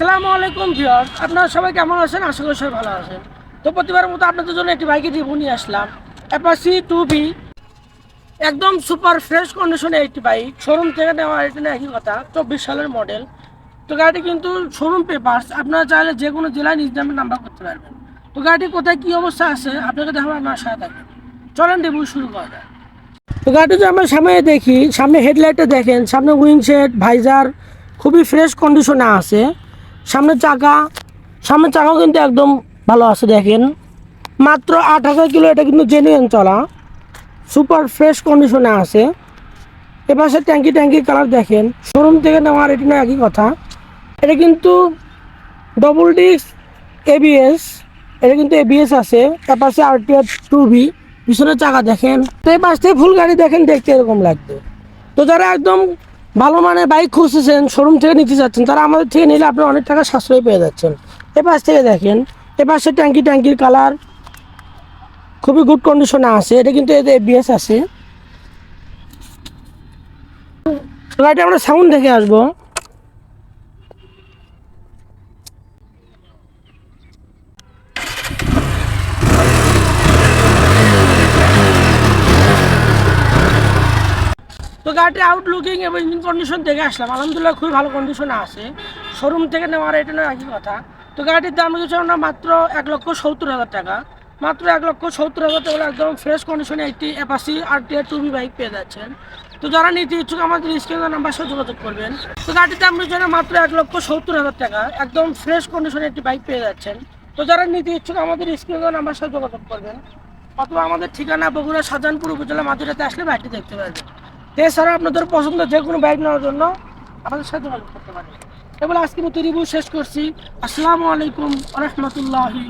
আসসালামু আলাইকুম ভিউয়ার্স আপনারা সবাই কেমন আছেন? আশা করি সবাই ভালো আছেন। তো প্রতিবারের মতো আপনাদের জন্য একটি বাইকের রিভিউ নিয়ে আসলাম। অ্যাপাসি টু বি একদম সুপার ফ্রেশ কন্ডিশনে একটি বাইক। শোরুম থেকে নেওয়া এটা নিয়ে একই কথা। চব্বিশ সালের মডেল তো গাড়িটি কিন্তু শোরুম পেপার্স আপনারা চাইলে যে কোনো জেলায় নিজ নামে নাম্বার করতে পারবেন। তো গাড়িটি কোথায় কী অবস্থা আছে, আপনাকে দেখাবো, আপনার সাথে থাকবেন। চলেন রিভিউ শুরু করা যায় তো গাড়িটি যদি আমরা সামনে দেখি, সামনে হেডলাইটটা দেখেন, সামনে উইং সেট ভাইজার খুবই ফ্রেশ কন্ডিশনে আছে। সামনে চাকা সামনের চাকাও কিন্তু একদম ভালো আছে দেখেন। মাত্র আট হাজার কিলো, এটা কিন্তু জেনুইন চলা। সুপার ফ্রেশ কন্ডিশনে আছে। এপাশে ট্যাঙ্কি ট্যাঙ্কি কালার দেখেন। শোরুম থেকে নেওয়ার এটি না একই কথা। এটা কিন্তু ডবল ডিস্ক এবিএস এটা কিন্তু এবিএস আছে। এপাশে আরটিআর টু বি পিছনের চাকা দেখেন। তো এই পাশ থেকে ফুল গাড়ি দেখেন, দেখতে এরকম লাগবে। তো যারা একদম ভালো মানের বাইক খুঁজতেছেন শোরুম থেকে নিতে যাচ্ছেন, তারা আমাদের থেকে নিলে আপনি অনেক টাকা সাশ্রয় পেয়ে যাচ্ছেন। এ পাশ থেকে দেখেন, এ পাশে ট্যাঙ্কি, ট্যাঙ্কির কালার খুবই গুড কন্ডিশনে আছে, এটা কিন্তু এতে এবিএস আছে। গাড়িটা আমরা সাউন্ড দেখে আসব। তো গাড়িটির আউটলুকিং এবং ইঞ্জিন কন্ডিশন দেখে আসলাম। আলহামদুলিল্লাহ খুবই ভালো কন্ডিশনে আছে। শোরুম থেকে নেওয়ার এটা নয়, একই কথা। তো গাড়িটির দাম রেখেছে আমরা মাত্র এক লক্ষ সত্তর হাজার টাকা। মাত্র এক লক্ষ সত্তর হাজার টাকা একদম ফ্রেশ কন্ডিশনে একটি Apache R T R two B bike পেয়ে যাচ্ছেন। তো যারা নিতে ইচ্ছুক আমাদের স্ক্রিনের নাম্বার সাথে যোগাযোগ করবেন। তো গাড়ির দাম না মাত্র এক লক্ষ সত্তর হাজার টাকা। একদম ফ্রেশ কন্ডিশনে একটি বাইক পেয়ে যাচ্ছেন। তো যারা নিতে ইচ্ছুক আমাদের স্ক্রিনের নাম্বার সাথে যোগাযোগ করবেন। অথবা আমাদের ঠিকানা বগুড়া শাহজাহানপুর উপজেলা মাঝুরাতে আসলে বাইকটি দেখতে পারবেন। এছাড়া আপনাদের পছন্দ যে কোনো বাইক নেওয়ার জন্য আমাদের সাথে করতে পারেন। এবার আজকে মতো রিভিউ শেষ করছি। আসসালামু আলাইকুম রহমতুল্লাহি